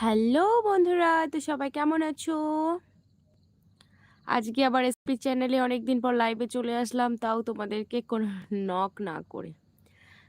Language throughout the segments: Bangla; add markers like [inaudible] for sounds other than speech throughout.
হ্যালো বন্ধুরা, তো সবাই কেমন আছো? আজকে আবার এসপি চ্যানেলে অনেক দিন পর লাইভে চলে আসলাম, তাও তোমাদেরকে কোনো নক না করে।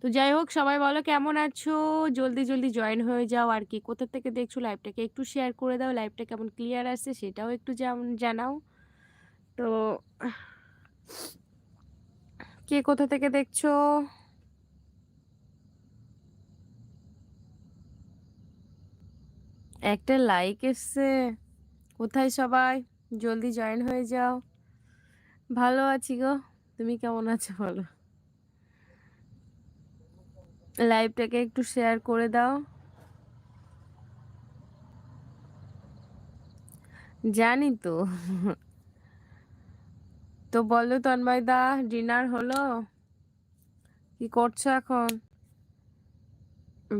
তো যাই হোক, সবাই বলো কেমন আছো? জলদি জলদি জয়েন হয়ে যাও। আর কি, কোথা থেকে দেখছ লাইভটাকে একটু শেয়ার করে দাও। লাইভটা কেমন ক্লিয়ার আসছে সেটাও একটু জান- জানাও। তো, কে কোথা থেকে দেখছ? একটা লাইক এসছে। কোথায় সবাই? জলদি জয়েন হয়ে যাও। ভালো আছি গো। তুমি কেমন আছো বলো? লাইভটাকে একটু শেয়ার করে দাও। জানি তো। তো বলো তন্ময় দা ডিনার হলো? কি করছ এখন?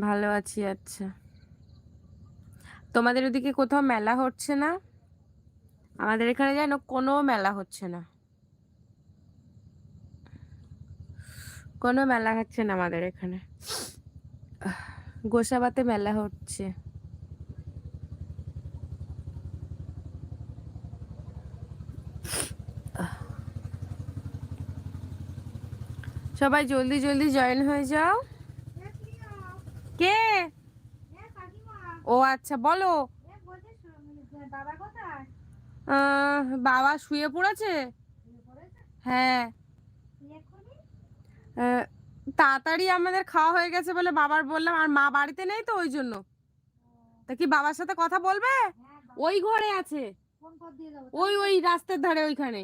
ভালো আছি আচ্ছা। তোমাদের ওদিকে কোথাও মেলা হচ্ছে না? আমাদের এখানে যেন কোনো মেলা হচ্ছে না। কোনো মেলা হচ্ছে না আমাদের এখানে। গোসাবাতে মেলা হচ্ছে। সবাই জলদি জলদি জয়েন হয়ে যাও। কে? ও আচ্ছা বলো। বাবা শুয়ে পড়েছে? হ্যাঁ। তাড়াতাড়ি আমাদের খাওয়া হয়ে গেছে বলে বাবার বললাম, আর মা বাড়িতে নেই তো ওই জন্য। তা কি বাবার সাথে কথা বলবে? ওই ঘরে আছে। ওই ওই রাস্তার ধারে ওইখানে।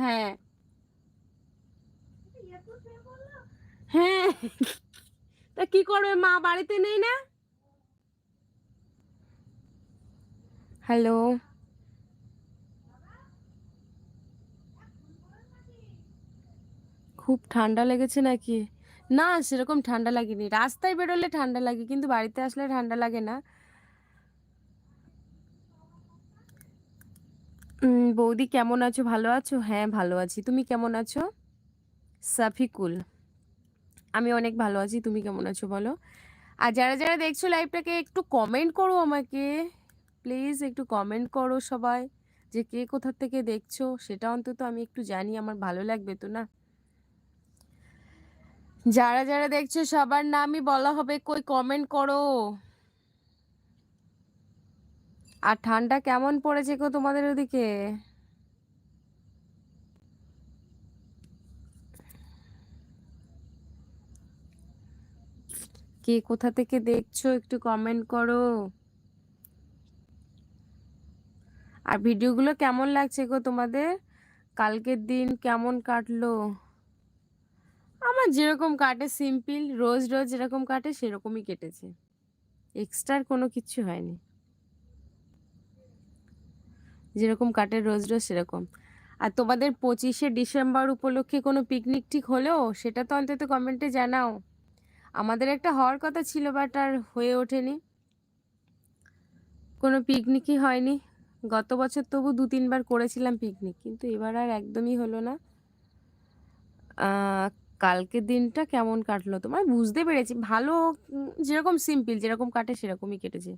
হ্যাঁ। হ্যাঁ। তা কি করবে? মা বাড়িতে নেই না? হ্যালো। খুব ঠান্ডা লেগেছে নাকি? না, সেরকম ঠান্ডা লাগেনি। রাস্তায় বেরোলে ঠান্ডা লাগে, কিন্তু বাড়িতে আসলে ঠান্ডা লাগে না। বৌদি কেমন আছো? ভালো আছো? হ্যাঁ ভালো আছি। তুমি কেমন আছো? সাফিকুল। আমি অনেক ভালো আছি। তুমি কেমন আছো বলো? আর যারা যারা দেখছ লাইভটাকে একটু কমেন্ট করো আমাকে। প্লিজ একটু কমেন্ট করো সবাই, যে কে কোথা থেকে দেখছ, সেটা অন্তত আমি একটু জানি, আমার ভালো লাগবে তো না? যারা যারা দেখছ সবার নামই বলা হবে, কই কমেন্ট করো? আর ঠান্ডা কেমন পড়েছে গো তোমাদের ওদিকে? কে কোথা থেকে দেখছ একটু কমেন্ট করো। আর ভিডিওগুলো কেমন লাগছে গো তোমাদের? কালকের দিন কেমন কাটলো? আমার যেরকম কাটে সিম্পল, রোজ রোজ যেরকম কাটে সেরকমই কেটেছে। এক্সট্রার কোনো কিছু হয়নি। যেরকম কাটে রোজ রোজ সেরকম। আর তোমাদের পঁচিশে ডিসেম্বর উপলক্ষে কোনো পিকনিক ঠিক হলেও সেটা তো অন্তত কমেন্টে জানাও। আমাদের একটা হওয়ার কথা ছিল বাট আর হয়ে ওঠেনি। কোনো পিকনিকই হয়নি। গত বছর তবু দু তিনবার করেছিলাম পিকনিক কিন্তু এবার আর একদমই হলো না। কালকের দিনটা কেমন কাটলো তোমার বুঝতে পেরেছি। ভালো যেরকম সিম্পল যেরকম কাটে সেরকমই কেটেছে।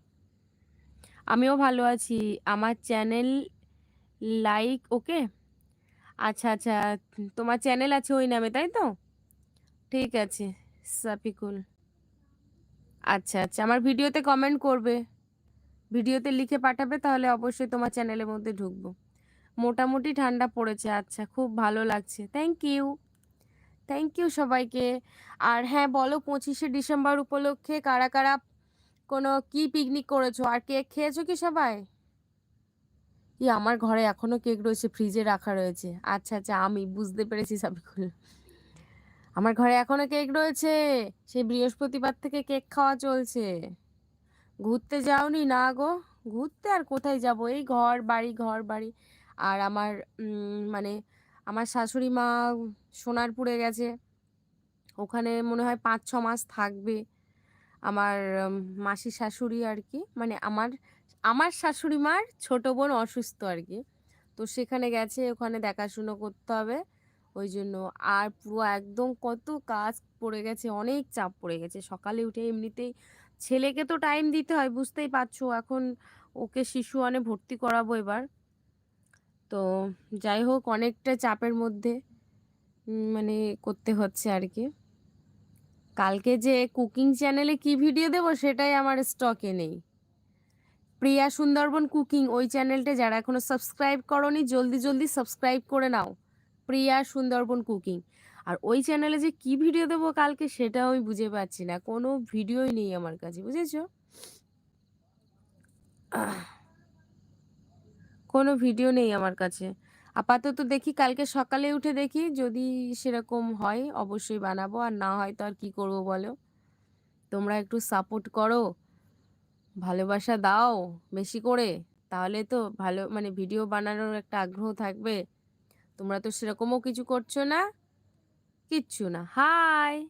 আমিও ভালো আছি। আমার চ্যানেল লাইক ওকে আচ্ছা আচ্ছা তোমার চ্যানেল আছে ওই নামে, তাই তো? ঠিক আছে সাপিকুল আচ্ছা আচ্ছা আমার ভিডিওতে কমেন্ট করবে। ভিডিওতে লিখে পাঠাবে, তাহলে অবশ্যই তোমার চ্যানেলের মধ্যে ঢুকবো। মোটামুটি ঠান্ডা পড়েছে আচ্ছা খুব ভালো লাগছে। থ্যাংক ইউ থ্যাংক ইউ সবাইকে। আর হ্যাঁ বলো, পঁচিশে ডিসেম্বর উপলক্ষে কারা কারা কোনো কি পিকনিক করেছ? আর কেক খেয়েছো কি সবাই? কি আমার ঘরে এখনও কেক রয়েছে ফ্রিজে রাখা রয়েছে। আচ্ছা আচ্ছা আমি বুঝতে পেরেছি সাবিকুল। আমার ঘরে এখনও কেক রয়েছে। সেই বৃহস্পতিবার থেকে কেক খাওয়া চলছে। ঘুরতে যাওনি? না গো। ঘুরতে আর কোথায় যাব? এই ঘর, বাড়ি ঘর, বাড়ি। আর আমার মানে আমার শাশুড়ি মা সোনারপুরে গেছে। ওখানে মনে হয় পাঁচ, ছ মাস থাকবে। আমার মাসি শাশুড়ি আর কি। মানে আমার আমার শাশুড়ি মার ছোটো বোন অসুস্থ আর কি। তো সেখানে গেছে, ওখানে দেখাশুনো করতে হবে। ওই জন্য আর পুরো একদম কত কাজ পড়ে গেছে, অনেক চাপ পড়ে গেছে। সকালে উঠে এমনিতেই ছেলেকে তো টাইম দিতে হয়, বুঝতেই পারছ। এখন ওকে শিশু আনে ভর্তি করাবো এবার। তো যাই হোক, অনেকটা চাপের মধ্যে মানে করতে হচ্ছে আর কি। কালকে যে কুকিং চ্যানেলে কি ভিডিও দেবো, সেটাই আমার স্টকে নেই। প্রিয়া সুন্দরবন কুকিং ওই চ্যানেলটা যারা এখনও সাবস্ক্রাইব করনি, জলদি জলদি সাবস্ক্রাইব করে নাও। প্রিয়া সুন্দরবন কুকিং আর ওই চ্যানেলে যে কি ভিডিও দেবো কালকে সেটাও আমি বুঝে পাচ্ছি না। কোনো ভিডিওই নেই আমার কাছে, বুঝেছ? কোনো ভিডিও নেই আমার কাছে। আপাতত দেখি কালকে সকালে উঠে দেখি, যদি সেরকম হয় অবশ্যই বানাবো, আর না হয় তো আর কি করব বলো? তোমরা একটু সাপোর্ট করো, ভালোবাসা দাও বেশি করে, তাহলে তো ভালো মানে ভিডিও বানানোর একটা আগ্রহ থাকবে। তোমরা তো সেরকমও কিছু করছ না। কিচ্ছু না। হাই।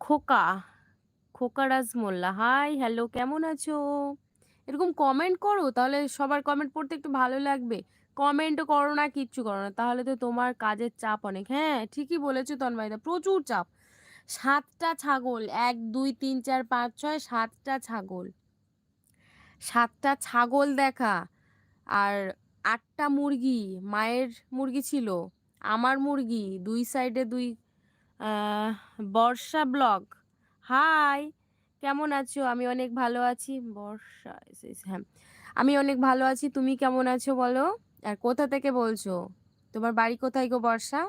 খোকা। খোকা রাজ মোল্লা হাই, হ্যালো, কেমন আছো? এরকম কমেন্ট করো, তাহলে সবার কমেন্ট পড়তে একটু ভালো লাগবে। কমেন্টও করো না, কিচ্ছু করো না। তাহলে তো তোমার কাজের চাপ অনেক। হ্যাঁ ঠিকই বলেছ তন্ময়দা, প্রচুর চাপ। সাতটা ছাগল, এক, দুই, তিন, চার, পাঁচ, ছয়, সাতটা ছাগল। সাতটা ছাগল দেখা। আর আটটা মুরগি, মায়ের মুরগি ছিল। আমার মুরগি, দুই সাইডে দুই বর্ষা ব্লগ হাই কেমন আছো? আমি অনেক ভালো আছি। বর্ষা হ্যাঁ। আমি অনেক ভালো আছি। তুমি কেমন আছো বলো? আর কোথা থেকে বলছো? তোমার বাড়ি কোথায় গো বর্ষা?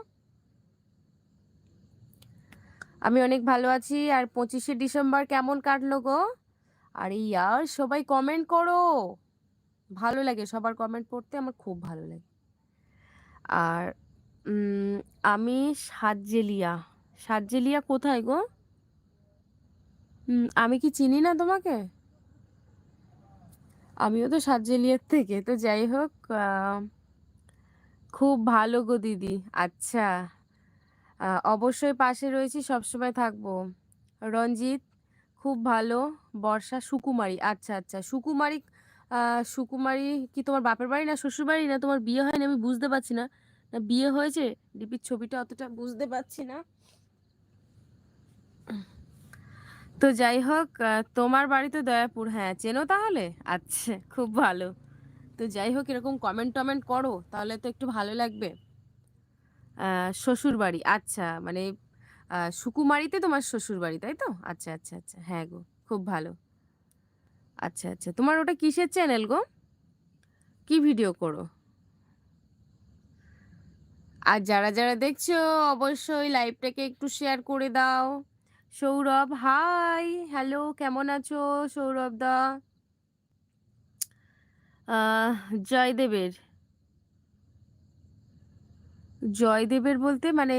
আমি অনেক ভালো আছি। আর পঁচিশে ডিসেম্বর কেমন কাটলো গো? আরে ইয়ার, সবাই কমেন্ট করো। ভালো লাগে, সবার কমেন্ট পড়তে আমার খুব ভালো লাগে। আর আমি সাতজেলিয়া। সাতজেলিয়া কোথায় গো? আমি কি চিনি না তোমাকে? আমিও তো সাতজেলিয়ার থেকে, তো যাই হোক খুব ভালো গো দিদি। আচ্ছা অবশ্যই পাশে রয়েছি, সবসময় থাকব। রঞ্জিত, খুব ভালো। বর্ষা, সুকুমারী। আচ্ছা আচ্ছা সুকুমারী সুকুমারী কি তোমার বাপের বাড়ি না শ্বশুর বাড়ি না তোমার বিয়ে হয়নি? আমি বুঝতে পারছি না। না বিয়ে হয়েছে? ডিপির ছবিটা অতটা বুঝতে পারছি না। তো যাই হোক তোমার বাড়ি তো দয়াপুর হ্যাঁ চেনো তাহলে? আচ্ছা খুব ভালো। তো যাই হোক, এরকম কমেন্ট টমেন্ট করো, তাহলে তো একটু ভালো লাগবে। শ্বশুর বাড়ি আচ্ছা মানে সুকুমারিতে তোমার শ্বশুর বাড়ি, তাই তো? আচ্ছা আচ্ছা আচ্ছা হ্যাঁ গো, খুব ভালো। আচ্ছা আচ্ছা তোমার ওটা কিসের চ্যানেল গো? কি ভিডিও করো? আর যারা যারা দেখছ, অবশ্যই লাইভটাকে একটু শেয়ার করে দাও। সৌরভ হাই হ্যালো কেমন আছো? সৌরভ দা। জয়দেবের। জয়দেবের বলতে মানে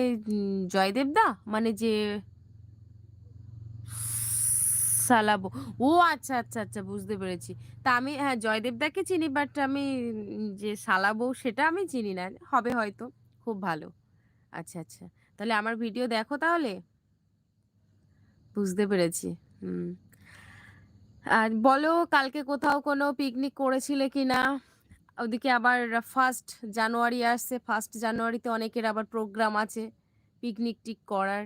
জয়দেব দা? মানে যে সালাবো ও আচ্ছা আচ্ছা আচ্ছা বুঝতে পেরেছি। তা আমি হ্যাঁ জয়দেব দাকে চিনি বাট আমি যে সালাবো সেটা আমি চিনি না। হবে হয়তো। খুব ভালো। আচ্ছা আচ্ছা। তাহলে আমার ভিডিও দেখো তাহলে? বুঝতে পেরেছি, হুম। আর বলো কালকে কোথাও কোনো পিকনিক করেছিলে কি না ওদিকে আবার ফার্স্ট জানুয়ারি আসছে ফার্স্ট জানুয়ারিতে অনেকের আবার প্রোগ্রাম আছে পিকনিক টিক করার।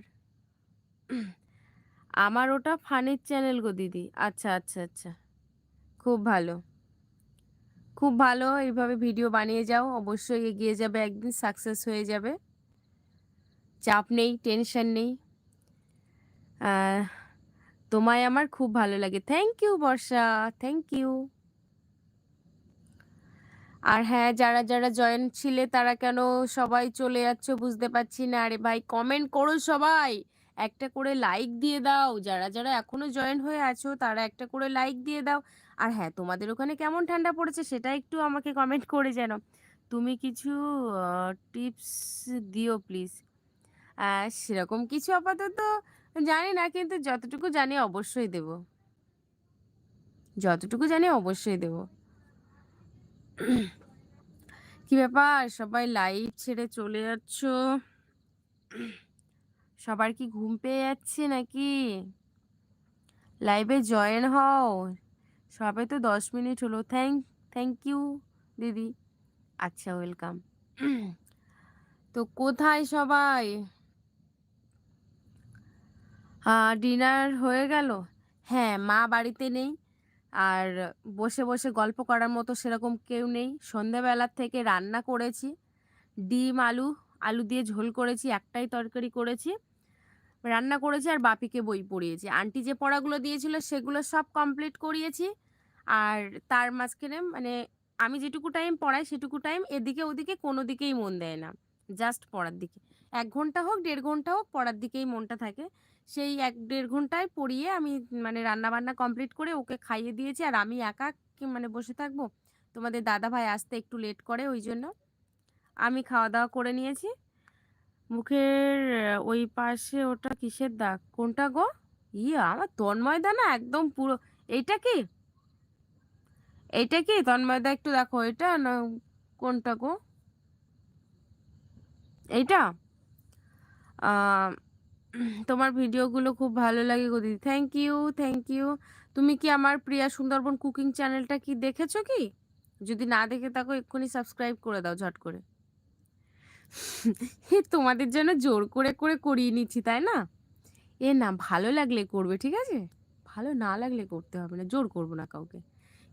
আমার ওটা ফানির চ্যানেল গো দিদি। আচ্ছা আচ্ছা আচ্ছা। খুব ভালো। খুব ভালো, এইভাবে ভিডিও বানিয়ে যাও। অবশ্যই এগিয়ে যাবে, একদিন সাকসেস হয়ে যাবে। চাপ নেই, টেনশন নেই। তোমায় আমার খুব ভালো লাগে। Thank you Barsha. Thank you আর হ্যাঁ যারা যারা জয়েন ছিলে, তারা কেন সবাই চলে যাচ্ছ বুঝতে পারছি না। আরে ভাই কমেন্ট করো সবাই। একটা করে লাইক দিয়ে দাও। যারা যারা এখনও জয়েন হয়ে আছো, তারা একটা করে লাইক দিয়ে দাও। আর হ্যাঁ তোমাদের ওখানে কেমন ঠান্ডা পড়েছে সেটা একটু আমাকে কমেন্ট করে যেন তুমি কিছু টিপস দিও প্লিজ সেরকম কিছু আপাতত জানি না, কিন্তু যতটুকু জানি অবশ্যই দেব। যতটুকু জানি অবশ্যই দেব। কি ব্যাপার? সবাই লাইভ ছেড়ে চলে যাচ্ছ? সবার কি ঘুম পেয়ে যাচ্ছে নাকি? লাইভে জয়েন হও। সবে তো দশ মিনিট হলো। থ্যাংক থ্যাংক ইউ দিদি। আচ্ছা ওয়েলকাম তো কোথায় সবাই? হ্যাঁ ডিনার হয়ে গেল? হ্যাঁ মা বাড়িতে নেই। আর বসে বসে গল্প করার মতো সেরকম কেউ নেই। সন্ধেবেলার থেকে রান্না করেছি। ডিম, আলু আলু দিয়ে ঝোল করেছি, একটাই তরকারি করেছি। রান্না করেছি আর বাপিকে বই পড়িয়েছি। আন্টি যে পড়াগুলো দিয়েছিল সেগুলো সব কমপ্লিট করিয়েছি। আর তার মাঝখানে মানে আমি যেটুকু টাইম পড়াই সেটুকু টাইম এদিকে ওদিকে কোনো দিকেই মন দেয় না। জাস্ট পড়ার দিকে। এক ঘণ্টা হোক, দেড় ঘণ্টা হোক, পড়ার দিকেই মনটা থাকে। সেই এক দেড় ঘন্টায় পড়িয়ে আমি মানে রান্না বান্না কমপ্লিট করে ওকে খাইয়ে দিয়েছি। আর আমি একা মানে বসে থাকব? তোমাদের দাদা ভাই আসতে একটু লেট করে, ওই জন্য। আমি খাওয়া দাওয়া করে নিয়েছি। মুখের ওই পাশে ওটা কিসের দাগ? কোনটা গো? ইয়া আমার তন্ময়দা না একদম পুরো, এইটা কি? এইটা কি? তন্ময়দা একটু দেখো এটা না কোনটা গো? এইটা? তোমার ভিডিওগুলো খুব ভালো লাগে গো দিদি। থ্যাংক ইউ থ্যাংক ইউ তুমি কি আমার প্রিয়া সুন্দরবন কুকিং চ্যানেলটা কি দেখেছ কি? যদি না দেখে থাকো, এক্ষুনি সাবস্ক্রাইব করে দাও ঝট করে। [laughs] তোমাদের জন্য জোর করে করে করিয়ে নিচ্ছি, তাই না? এ না, ভালো লাগলে করবে, ঠিক আছে? ভালো না লাগলে করতে হবে না, জোর করব না কাউকে।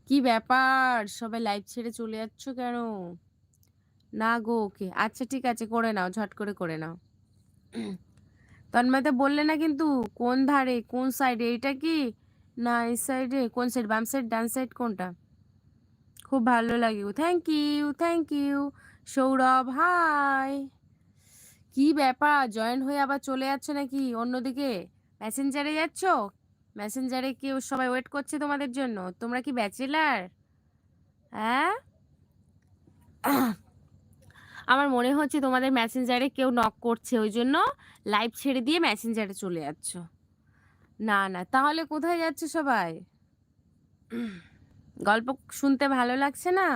কি ব্যাপার? সবাই লাইভ ছেড়ে চলে যাচ্ছ কেন? না গো, ওকে। আচ্ছা ঠিক আছে, করে নাও, ঝট করে করে নাও। [clears throat] তন্ময়তে বললে না কিন্তু, কোন ধারে, কোন সাইডে এটা কি? না, এই সাইডে কোন সাইড বাম সাইড ডান সাইড কোনটা? খুব ভালো লাগে thank you thank you Sourav, hi. কি ব্যাপার? জয়েন হয়ে আবার চলে যাচ্ছ নাকি? অন্যদিকে মেসেঞ্জারে যাচ্ছ? মেসেঞ্জারে কেউ সবাই ওয়েট করছে তোমাদের জন্য? তোমরা কি ব্যাচেলার? হ্যাঁ? আমার মনে হচ্ছে তোমাদের মেসেঞ্জারে কেউ নক করছে, ওই জন্য লাইভ ছেড়ে দিয়ে মেসেঞ্জারে চলে যাচ্ছ। না না, তাহলে কোথায় যাচ্ছে সবাই? গল্প শুনতে ভালো লাগছে না?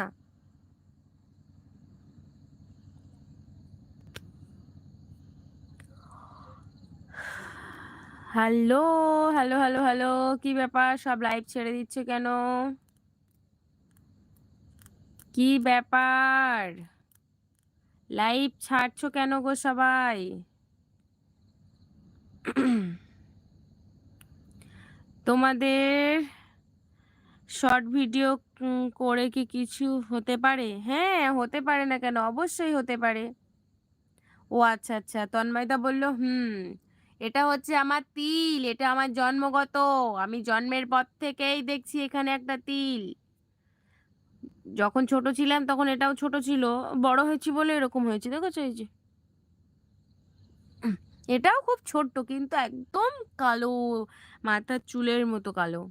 হ্যালো হ্যালো হ্যালো হ্যালো, কি ব্যাপার? সব লাইভ ছেড়ে দিচ্ছে কেন? কি ব্যাপার? লাইভ ছাড়ছো কেন গো সবাই? তোমাদের শর্ট ভিডিও করে কি কিছু হতে পারে? হ্যাঁ হতে পারে না কেন? অবশ্যই হতে পারে। ও আচ্ছা আচ্ছা তন্ময়দা বলল, হুম এটা হচ্ছে আমার তিল, এটা আমার জন্মগত। আমি জন্মের পর থেকেই দেখছি এখানে একটা তিল। যখন ছোট ছিলাম তখন এটাও ছোট ছিল, বড় হয়েছি বলে এরকম হয়েছে, দেখেছ এই যে? এটাও খুব ছোট্ট, কিন্তু একদম কালো, মাথার চুলের মতো কালো।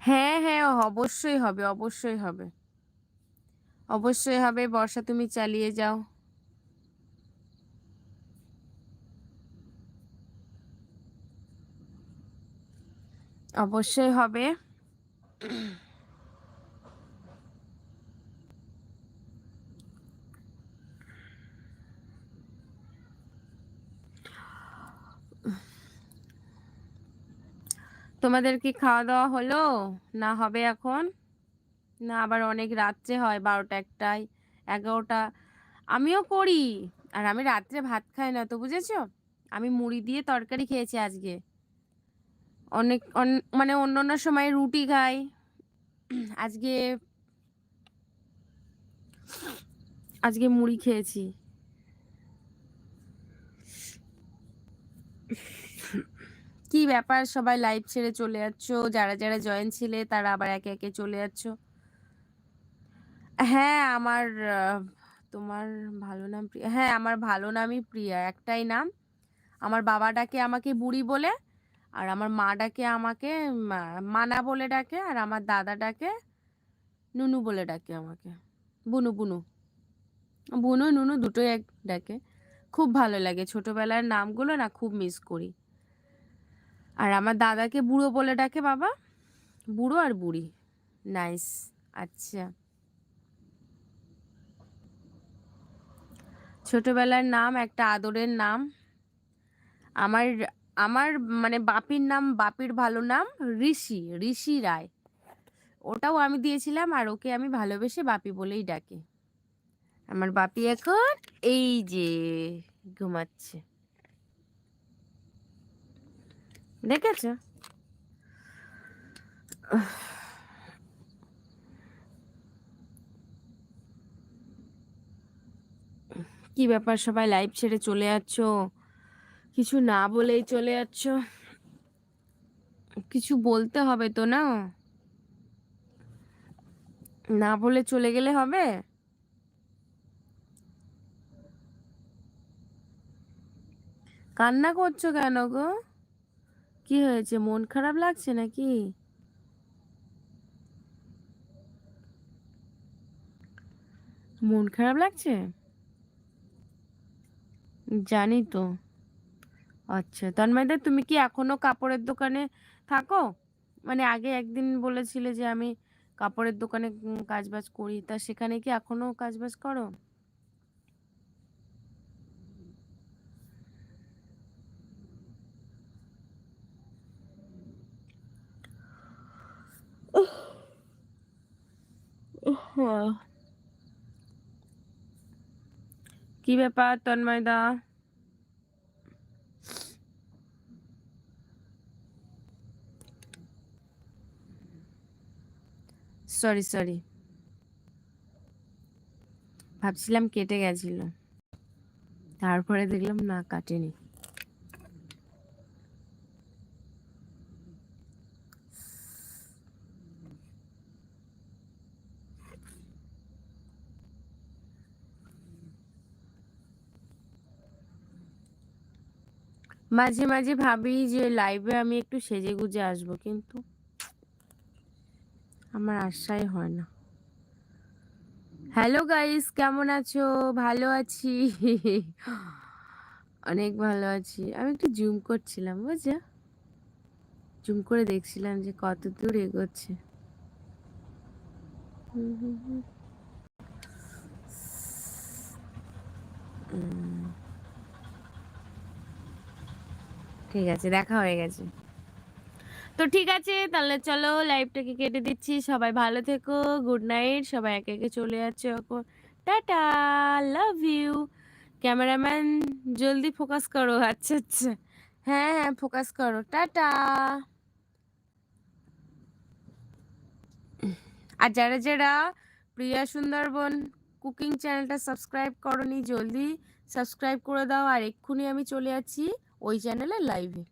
হ্যাঁ হ্যাঁ অবশ্যই হবে অবশ্যই হবে। অবশ্যই হবে বর্ষা তুমি চালিয়ে যাও। অবশ্যই হবে। তোমাদের কি খাওয়া দাওয়া হলো? না হবে এখন? না, আবার অনেক রাত্রে হয়, বারোটা একটাই এগারোটা। আমিও করি, আর আমি রাত্রে ভাত খাই না, তো বুঝেছ? আমি মুড়ি দিয়ে তরকারি খেয়েছি আজকে। অনেক মানে অন্য অন্য সময় রুটি খাই। আজকে আজকে মুড়ি খেয়েছি। কি ব্যাপার সবাই লাইভ ছেড়ে চলে যাচ্ছ? যারা যারা জয়েন ছিলে তারা আবার একে একে চলে যাচ্ছ? হ্যাঁ আমার তোমার ভালো নাম প্রিয়া হ্যাঁ আমার ভালো নামই প্রিয়া, একটাই নাম। আমার বাবা ডাকে আমাকে বুড়ি বলে, আর আমার মা ডাকে আমাকে মানা বলে ডাকে, আর আমার দাদা ডাকে নুনু বলে ডাকে আমাকে। বুনু বুনু। বুনু, নুনু দুটোই এক ডাকে। খুব ভালো লাগে। ছোটবেলার নামগুলো না খুব মিস করি। আর আমার দাদাকে বুড়ো বলে ডাকে বাবা। বুড়ো আর বুড়ি। নাইস আচ্ছা। ছোটবেলার নাম, একটা আদরের নাম। আমার আমার মানে বাপির নাম, বাপির ভালো নাম ঋষি ঋষি রায়। ওটাও আমি দিয়েছিলাম আর ওকে আমি ভালোবেসে বাপি বলেই ডাকি। আমার বাপি এখন এই যে ঘুমাচ্ছে। দেখেছ? কি ব্যাপার সবাই লাইভ ছেড়ে চলে যাচ্ছ? কিছু না বলেই চলে যাচ্ছ? কিছু বলতে হবে তো না? না বলে চলে গেলে হবে? কান্না করছ কেন গো? কি হয়েছে? মন খারাপ লাগছে নাকি? মন খারাপ লাগছে? জানি তো। আচ্ছা তন্ময়দা তুমি কি এখনও কাপড়ের দোকানে থাকো? মানে আগে একদিন বলেছিলে যে আমি কাপড়ের দোকানে কাজ বাজ করি। তা সেখানে কি এখনও কাজ বাজ করো? কি ব্যাপার তন্ময়দা সরি সরি ভাবছিলাম কেটে গেছিল। তারপরে দেখলাম না কাটেনি। মাঝে মাঝে ভাবি যে লাইভে আমি একটু সেজে গুজে আসব, কিন্তু আমার আশাই হয় না। হ্যালো গাইস কেমন আছো? ভালো আছি। অনেক ভালো আছি। আমি একটু জুম করছিলাম বুঝছ জুম করে দেখছিলাম যে কত দূর এগোচ্ছে। হুম হুম হুম ঠিক আছে, দেখা হয়ে গেছে। তো ঠিক আছে, তাহলে চলো লাইভটাকে কেটে দিচ্ছি, সবাই ভালো থেকো গুড নাইট সবাই একে একে চলে যাচ্ছে টাটা লাভ ইউ ক্যামেরাম্যান, জলদি ফোকাস করো আচ্ছা আচ্ছা। হ্যাঁ হ্যাঁ ফোকাস করো, টাটা। আর যারা যারা প্রিয়া সুন্দরবন কুকিং চ্যানেলটা সাবস্ক্রাইব করনি, জলদি সাবস্ক্রাইব করে দাও, আর এক্ষুনি আমি চলে যাচ্ছি। ওই চ্যানেলে লাইভে